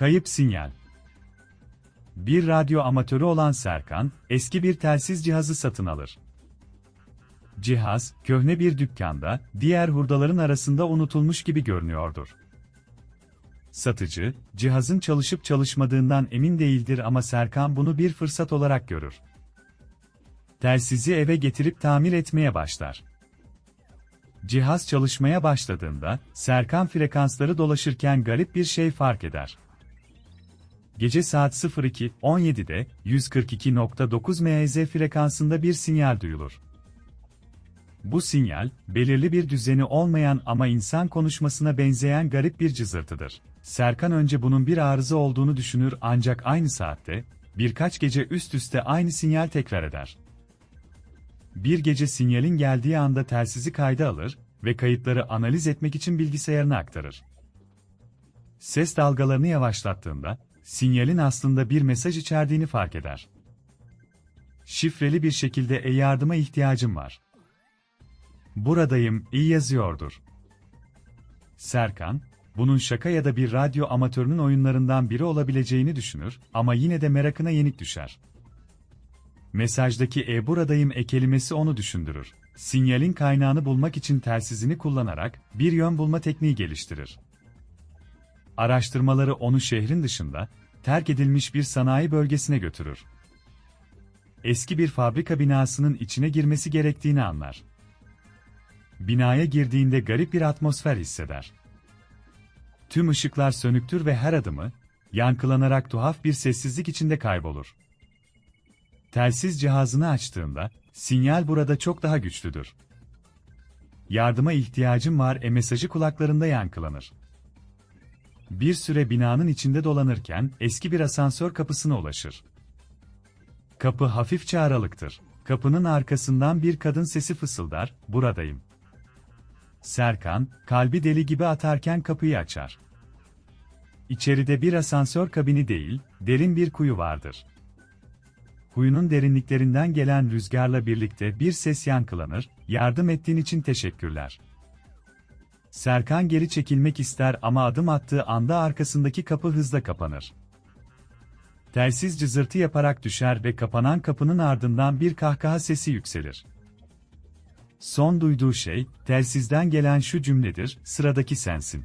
Kayıp sinyal. Bir radyo amatörü olan Serkan, eski bir telsiz cihazı satın alır. Cihaz, köhne bir dükkanda, diğer hurdaların arasında unutulmuş gibi görünüyordur. Satıcı, cihazın çalışıp çalışmadığından emin değildir ama Serkan bunu bir fırsat olarak görür. Telsizi eve getirip tamir etmeye başlar. Cihaz çalışmaya başladığında, Serkan frekansları dolaşırken garip bir şey fark eder. Gece saat 02.17'de 142.9 MHz frekansında bir sinyal duyulur. Bu sinyal, belirli bir düzeni olmayan ama insan konuşmasına benzeyen garip bir cızırtıdır. Serkan önce bunun bir arıza olduğunu düşünür ancak aynı saatte, birkaç gece üst üste aynı sinyal tekrar eder. Bir gece sinyalin geldiği anda telsizi kayda alır ve kayıtları analiz etmek için bilgisayarına aktarır. Ses dalgalarını yavaşlattığında, sinyalin aslında bir mesaj içerdiğini fark eder. Şifreli bir şekilde e-yardıma ihtiyacım var. Buradayım, iyi yazıyordur. Serkan, bunun şaka ya da bir radyo amatörünün oyunlarından biri olabileceğini düşünür ama yine de merakına yenik düşer. Mesajdaki e buradayım e kelimesi onu düşündürür. Sinyalin kaynağını bulmak için telsizini kullanarak bir yön bulma tekniği geliştirir. Araştırmaları onu şehrin dışında, terk edilmiş bir sanayi bölgesine götürür. Eski bir fabrika binasının içine girmesi gerektiğini anlar. Binaya girdiğinde garip bir atmosfer hisseder. Tüm ışıklar sönüktür ve her adımı, yankılanarak tuhaf bir sessizlik içinde kaybolur. Telsiz cihazını açtığında, sinyal burada çok daha güçlüdür. Yardıma ihtiyacım var e mesajı kulaklarında yankılanır. Bir süre binanın içinde dolanırken eski bir asansör kapısına ulaşır. Kapı hafifçe aralıktır. Kapının arkasından bir kadın sesi fısıldar, buradayım. Serkan, kalbi deli gibi atarken kapıyı açar. İçeride bir asansör kabini değil, derin bir kuyu vardır. Kuyunun derinliklerinden gelen rüzgarla birlikte bir ses yankılanır, yardım ettiğin için teşekkürler. Serkan geri çekilmek ister ama adım attığı anda arkasındaki kapı hızla kapanır. Telsiz cızırtı yaparak düşer ve kapanan kapının ardından bir kahkaha sesi yükselir. Son duyduğu şey, telsizden gelen şu cümledir, sıradaki sensin.